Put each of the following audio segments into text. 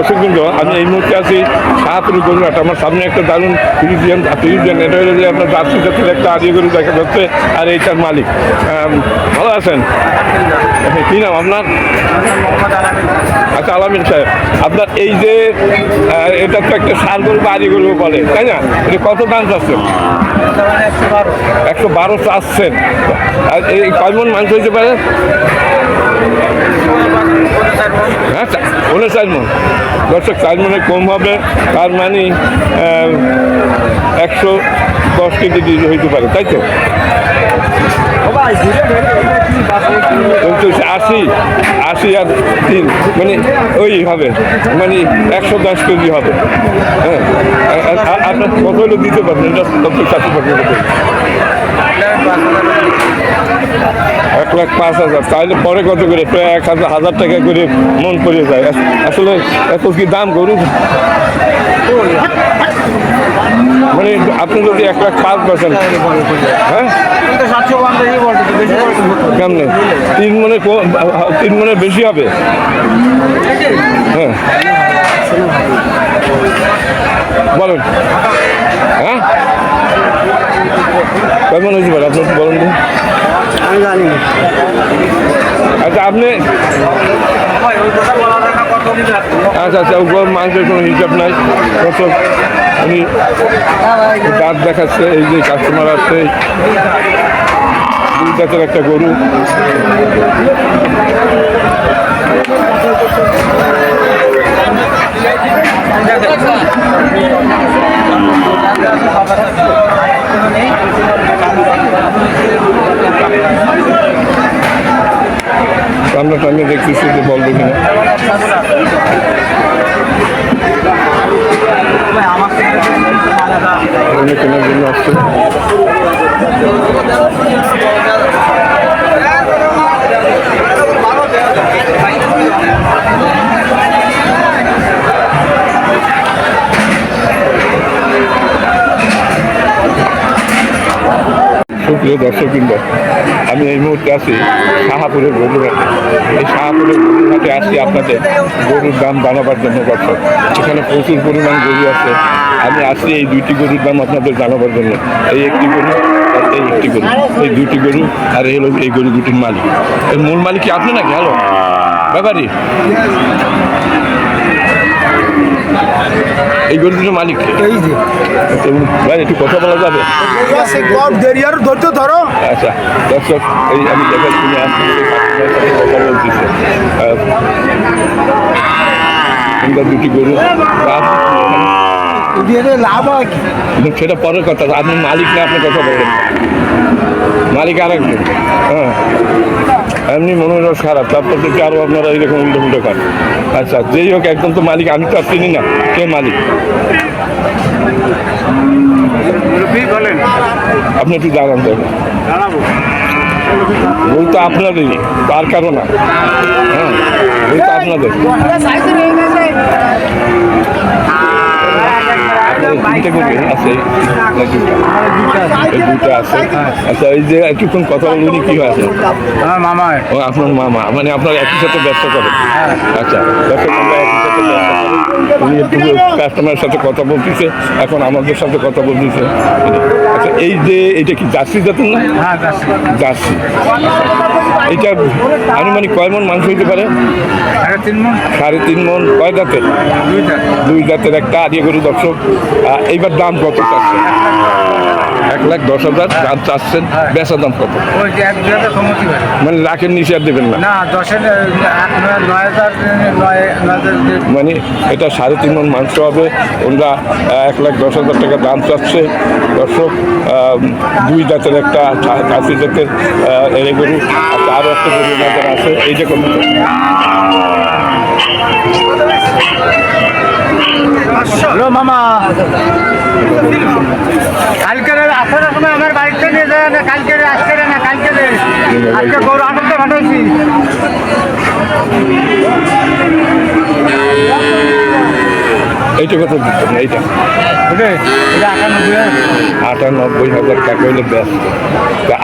দর্শক বৃন্দ, আমি এই মুহূর্তে আছি শাহপুর গরুহাট আমার সামনে একটা দারুণ ফ্রিজিয়ান ফ্রিজিয়ান এটা হলো যে আপনার জার্সি জাতের একটা আদি গরু দেখা যাচ্ছে আর এইটার মালিক। ভালো আছেন? কি নাম আপনার? আচ্ছা আলামিন সাহেব আপনার এই যে এটা তো একটা সার গরু বা আদি গরু বলে তাই না? এটা কত দাম চাচ্ছেন? একশো বারো চাচ্ছেন। আর এই কয় মন মাংস হইতে পারে? হ্যাঁ ওনে মন। দর্শক চার মানে কম হবে, তার মানে একশো দশ কেজি হইতে পারে, তাই তো? আশি আশি আর তিন মানে ওই হবে মানে একশো দশ কেজি হবে। হ্যাঁ আপনার কত দিতে পারবেন? এটা দর্শক চাষি পারবেন এক লাখ পাঁচ হাজার। তাহলে পরে কত করে? প্রায় এক হাজার হাজার টাকা করে মন পড়ে যায়। আসলে এত কি দাম গরু? মানে আপনি যদি এক লাখ পাঁচ পার্সেন্ট হ্যাঁ? তিন মনে তিন মনে বেশি হবে? হ্যাঁ। বলেন। হ্যাঁ? কেমন হয়েছে বলেন আপনি একটু বলেন তো। আমি জানি আচ্ছা আপনি আচ্ছা আচ্ছা মাংসের কোনো হিসাব নাই। কত উনি দাঁত দেখাচ্ছে এই যে কাস্টমার আছে। দুই দাঁতের একটা গরু। সামনে সামনে দেখতেছি যে বলব কিনা। কেনার জন্য আসছে। সুপ্রিয় দর্শকবৃন্দ আমি এই মুহূর্তে আছি শাহাপুরের গরুরহাটে এই শাহাপুরের গরুরহাটে আসছি আপনাদের গরুর দাম জানাবার জন্য দর্শক এখানে প্রচুর পরিমাণ গরু আছে। আমি আসছি এই দুইটি গরুর দাম আপনাদের জানাবার জন্য। এই একটি গরু এই একটি গরু। এই দুটি গরু আর এই হলো এই গরু দুটির মালিক। এর মূল মালিক কি আপনি নাকি? হ্যালো ব্যাপারি? এই গরু দুটো মালিক? এই যে। ভাই একটু কথা বলা যাবে? ধরো। আচ্ছা দর্শক এই আমি কথা বলতেছে। আহ, দুটি গরু লাভ হয় সেটা পরের কথা। আপনি মালিক না আপনি কথা বলবেন। মালিক আর একজন হ্যাঁ। এমনি মনোরস খারাপ তারপর থেকে আরও আপনারা এরকম উল্টো উল্টো খান আচ্ছা যেই হোক একদম তো মালিক আমি তো আর চিনি না। কে মালিক? বলেন। আপনি একটু জানান দেবেন ভুল তো আপনাদেরই তার কারণ না। হ্যাঁ ভুল তো আপনাদের। তিনটে আছে। দুটা? আছে। আচ্ছা এই যে একটুক্ষণ কথা বলুন উনি কি আছে? আমার মামা ও আপনার মামা। মানে আপনার একই সাথে ব্যবসা করেন? আচ্ছা ব্যবসা করলে একই সাথে উনি কাস্টমারের সাথে কথা বলতেছে এখন আমাদের সাথে কথা বলতেছে। আচ্ছা এই যে এটা কি জার্সি জাতের না? হ্যাঁ জার্সি। এটা আনুমানিক কয় মন মাংস হইতে পারে? সাড়ে তিন মন। সাড়ে তিন মন। কয় জাতের? দুই জাতের। একটা আদিয়া গরু দর্শক। এইবার দাম কত চাচ্ছেন? এক লাখ দশ হাজার দাম চাচ্ছেন বেচা দাম কত? যে মানে লাখের নিচে আর দেবেন না? মানে এটা সাড়ে তিন মন মাংস হবে ওনারা এক লাখ দশ হাজার টাকা দাম চাচ্ছে। দর্শক দুই জাতের একটা চাষি জাতের এড়ে গরু আর আরও একটা গরু আছে এই কত? হ্যালো মামা। কালকের আসার সময় আমার বাড়িতে নিয়ে যায়, না কালকে আজকে না কালকে আজকে গৌর আনন্দ পাঠাইছি। এইটা কত দিচ্ছেন এইটা? ওকে এটা আটানব্বই আটানব্বই হাজার টাকা হইলে ব্যস্ত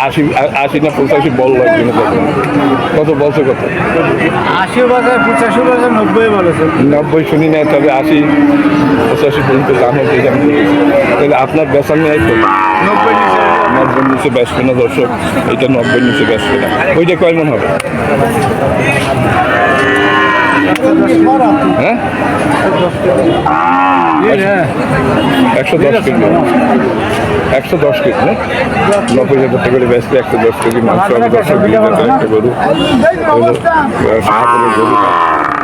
আশি আশি না পঁচাশি বল লাগবে না কত বলছে কত? আশি পঁচাশি নব্বই বলেছে নব্বই শুনি না তবে আশি পঁচাশি পর্যন্ত দাম হচ্ছে তাহলে আপনার বেচার নেই তো? নব্বই নিচে। নব্বই নিচে বেচবে না দর্শক এটা নব্বই নিচে বেচবে না। ওইটা কয় মন হবে হ্যাঁ? একশো দশ কেজি। একশো দশ কেজি নব্বই হাজার টাকা করে বেচলে একশো দশ কেজি মাংস হবে দশ কেজি একটা গরু। গরু।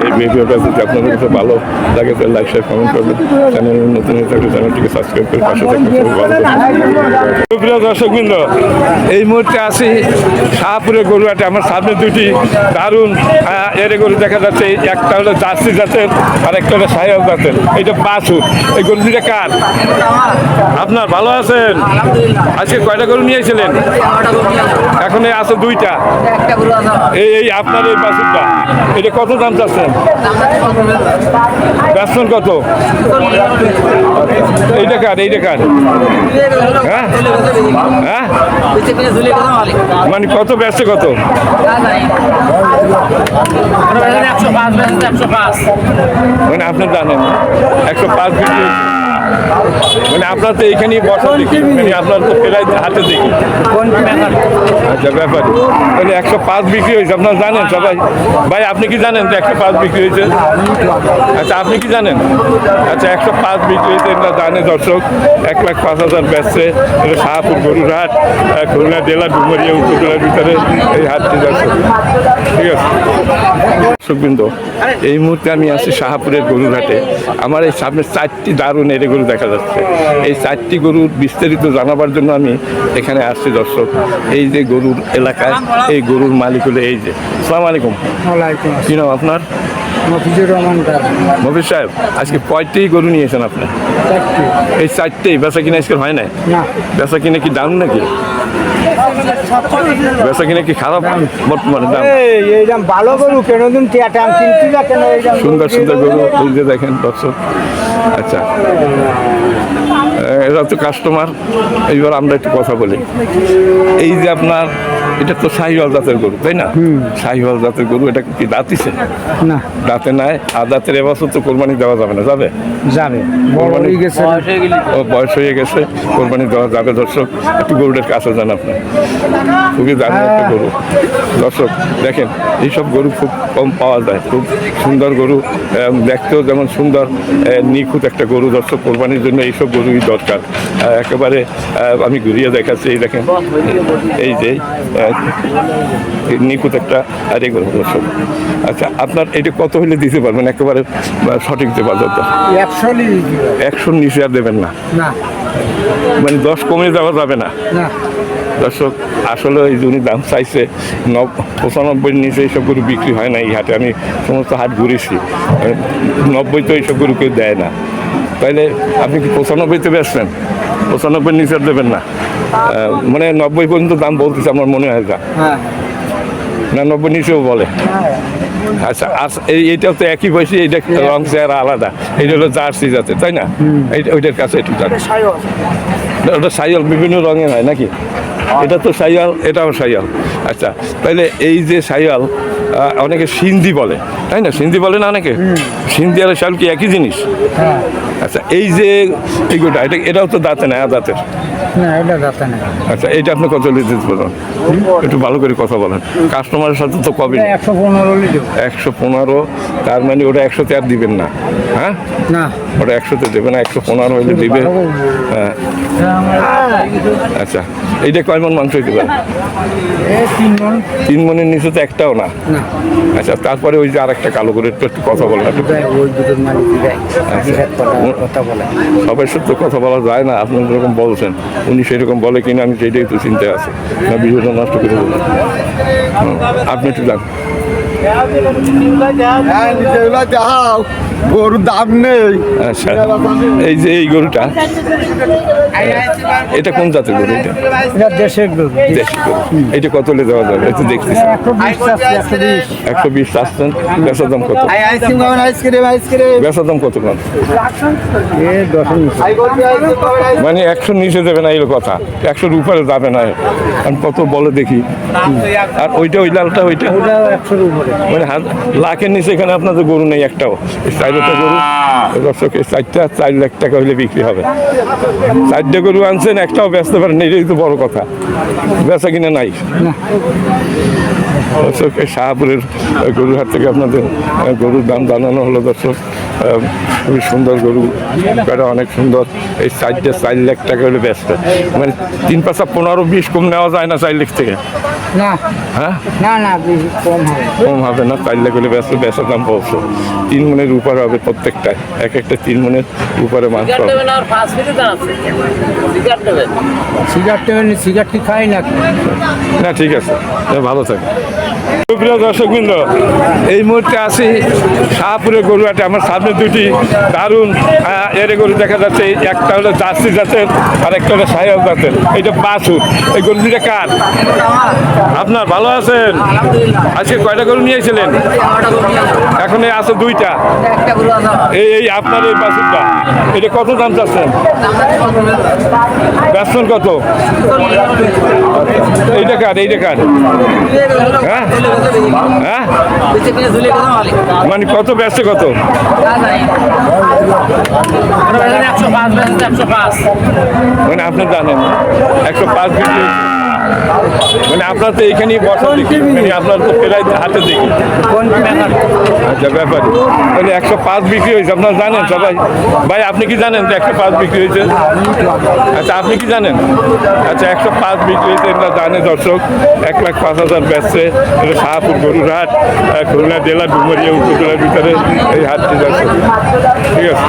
এই ভিডিওটা যদি আপনাদের কাছে ভালো লাগে তাহলে লাইক শেয়ার কমেন্ট করবেন। চ্যানেল নতুন হয়ে থাকলে চ্যানেলটিকে সাবস্ক্রাইব করে পাশে থাকবেন। প্রিয় দর্শকবৃন্দ এই মুহূর্তে আছি শাহপুরের গরু হাটে আমার সামনে দুটি দারুণ এর গরু দেখা যাচ্ছে। একটা হলো জার্সি জাতের আর একটা হলো সাহেব জাতের। এইটা বাছুর। এই গরু দুটা কার? আপনার ভালো আছেন? আজকে কয়টা গরু নিয়েছিলেন এখন এই আছে দুইটা। এই এই আপনার এই বাছুরটা এটা কত দাম চাচ্ছেন ব্যস্ত কত? এইটা কার এইটা কার? হ্যাঁ? হ্যাঁ? মানে কত ব্যাসে কত? মানে আপনি জানেন একশো পাঁচ বিক্রি। মানে আপনার তো এইখানেই বসা দেখি মানে আপনার তো প্রায় হাতে দেখি। আচ্ছা ব্যাপারে। মানে একশো পাঁচ বিক্রি হয়েছে আপনারা জানেন সবাই? ভাই আপনি কি জানেন যে একশো পাঁচ বিক্রি হয়েছে? আচ্ছা আপনি কি জানেন? আচ্ছা একশো পাঁচ বিক্রি হয়েছে এটা জানে দর্শক। এক লাখ পাঁচ হাজার বেচছে এটা শাহপুর গরুর হাট খুলনা জেলা ডুমরিয়া উপজেলার ভিতরে এই হাটটি দর্শক ঠিক আছে? দর্শকবৃন্দ এই মুহূর্তে আমি আছি শাহপুরের গরুর হাটে আমার এই সামনে চারটি দারুণ এরে গরু দেখা যাচ্ছে। এই চারটি গরুর বিস্তারিত জানাবার জন্য আমি এখানে আসছি দর্শক। এই যে গরুর এলাকায় এই গরুর মালিক হলো এই যে। সালাম আলাইকুম। কি নাম আপনার? মফিজুর রহমান মফিজ সাহেব আজকে কয়টি গরু নিয়েছেন আপনি? এই চারটেই বেচা কিনা আজকে হয় নাই? না। বেচা কিনে কি দাম নাকি? বেচা কিনা কি খারাপ? বর্তমানে দাম। এই দাম ভালো গরু কেন দিন টিয়াটাম কিনতে যা কেন সুন্দর সুন্দর গরু দেখেন দর্শক। আচ্ছা। এরা তো কাস্টমার এইবার আমরা একটু কথা বলি। এই যে আপনার এটা তো শাহিওয়াল জাতের গরু তাই না? শাহিওয়াল জাতের গরু এটা কি দাঁতিছে না। দাঁতে নাই আর দাঁতের এবছর তো কোরবানি দেওয়া যাবে না যাবে? যাবে। কোরবানি- হয়ে গেছে। ও বয়স হয়ে গেছে কোরবানি দেওয়া যাবে দর্শক। একটু গরুটার কাছে যান আপনার খুবই দারুণ একটা গরু। দর্শক দেখেন এইসব গরু খুব কম পাওয়া যায়। খুব সুন্দর গরু দেখতেও যেমন সুন্দর নিখুঁত একটা গরু দর্শক কোরবানির জন্য এইসব গরুই দরকার। একেবারে আমি ঘুরিয়ে দেখাচ্ছি এই দেখেন এই যে নিখুঁত একটা আর এই গরু দর্শক। আচ্ছা আপনার এটা কত হলে দিতে পারবেন? একেবারে সঠিক দেওয়া দরকার একশো একশোর নিচে আর দেবেন না? মানে দশ কমে যাওয়া যাবে না। দর্শক আসলে এই জন্য দাম চাইছে নব পঁচানব্বই নিচে এইসব গরু বিক্রি হয় না এই হাটে। আমি সমস্ত হাট ঘুরেছি। নব্বই তো এইসব গরু কেউ দেয় না। তাইলে আপনি কি পঁচানব্বইতে বেচবেন? পঁচানব্বই নিচে দেবেন না? মানে নব্বই পর্যন্ত দাম বলতেছে আমার মনে হয় যা হ্যাঁ। না নব্বই নিচেও বলে। আচ্ছা আর এই এইটাও তো একই বয়সী এইটা রং চেহারা আলাদা। এইটা হলো জার্সি জাতে তাই না? ওইটার কাছে একটু ওটা সাইয়াল বিভিন্ন রঙের হয় নাকি? এটা তো সাইয়াল এটাও সাইয়াল। আচ্ছা তাহলে এই যে সাইয়াল অনেকে সিন্ধি বলে তাই না? সিন্ধি বলে না অনেকে? সিন্ধি আর সাইয়াল কি একই জিনিস? হ্যাঁ। আচ্ছা এই যে এটা এটাও তো দাঁতে না দাঁতের? না এটা যাতে না। আচ্ছা এইটা আপনি কত লিতে বলুন একটু ভালো করে কথা বলেন। কাস্টমারের সাথে তো কবে একশো পনেরো লিটার। একশো পনেরো তার মানে ওটা একশোতে আর দিবেন না হ্যাঁ? না। ওটা একশোতে দেবে না একশো পনেরো হইলে দিবে। হ্যাঁ। আচ্ছা এইটা কয় মন মাংস এই তিন মন। মনের নিচে তো একটাও না? আচ্ছা তারপরে ওই যে আরেকটা কালো করে একটু একটু কথা বলেন। একটু কথা বলে। সবাই সত্য কথা বলা যায় না আপনি যেরকম বলছেন। উনি সেরকম বলে কিনা, আমি সেটাই তো চিন্তায় আছি। না ভিডিওটা নষ্ট করে বলি আপনি একটু যান। গরুর দাম নেই আচ্ছা এই যে এই গরুটা এটা কোন জাতের গরু এটা? এটা দেশের গরু। দেশি গরু। এটা কত দেওয়া যাবে? একটু দেখতেছি। একশো বিশ আসছেন। দাম কত? দাম কত কম মানে একশো নিচে দেবে না এই কথা। একশোর উপরে যাবে না। কত বলে দেখি। আর ওইটা ওই লালটা ওইটা? একশোর উপরে। মানে লাখের নিচে এখানে আপনাদের গরু নেই একটাও। চারটা গরু দর্শক এই চারটা চার লাখ টাকা হলে বিক্রি হবে। চারটে গরু আনছেন একটাও বেচতে পারেন এটাই তো বড় কথা। বেচা কিনা নাই। দর্শক শাহপুরের গরুর হাট থেকে আপনাদের গরুর দাম জানানো হলো দর্শক। খুবই সুন্দর গরু। এটা অনেক সুন্দর। এই চারটে চার লাখ টাকা হলে ব্যস্ত মানে তিন পাঁচটা পনেরো বিশ কম নেওয়া যায় না চার লাখ থেকে? না। হ্যাঁ? না না কম হবে। কম হবে না চার লাখ হলে ব্যস্ত বেচার দাম পৌঁছো তিন মনের উপরে হবে প্রত্যেকটায় এক একটা তিন মনের উপরে মাংস হবে। নেবেন আর পাঁচ সিগারেট সিগারেট কি খাই না। না ঠিক আছে। ভালো থাকে। প্রিয় দর্শকবৃন্দ, এই মুহূর্তে আছি শাহপুরের গরুহাটে। আমার সামনে দুটি দারুণ এর গরু দেখা যাচ্ছে। একটা হলো জার্সি জাতের আর একটা হলো সাহেব জাতের। এটা বাছুর। এই গরু দুটা কার? আপনার ভালো আছেন? আজকে কয়টা গরু নিয়েছিলেন এখন এই আছে দুইটা। এই এই আপনার এই বাছুরটা। এটা কত দাম চাচ্ছেন? ব্যস্ত কত? এইটা কার এইটা কার? হ্যাঁ? হ্যাঁ মানে কত ব্যস্ত কত মানে আপনি জানেন একশো পাঁচ হয়েছে। মানে আপনার তো এইখানেই বসা দেখি মানে আপনার তো প্রায় হাতে দেখি। আচ্ছা ব্যাপারে। তাহলে একশো পাঁচ বিক্রি হয়েছে আপনারা জানেন সবাই? ভাই আপনি কি জানেন যে একশো পাঁচ বিক্রি হয়েছে? আচ্ছা আপনি কি জানেন? আচ্ছা একশো পাঁচ বিক্রি হয়েছে এটা জানে দর্শক। এক লাখ পাঁচ হাজার বেচছে এটা শাহপুর গরুর হাট আহ, খুলনা জেলা ডুমরিয়া উপজেলার ভিতরে এই হাটটি যাচ্ছে ঠিক আছে।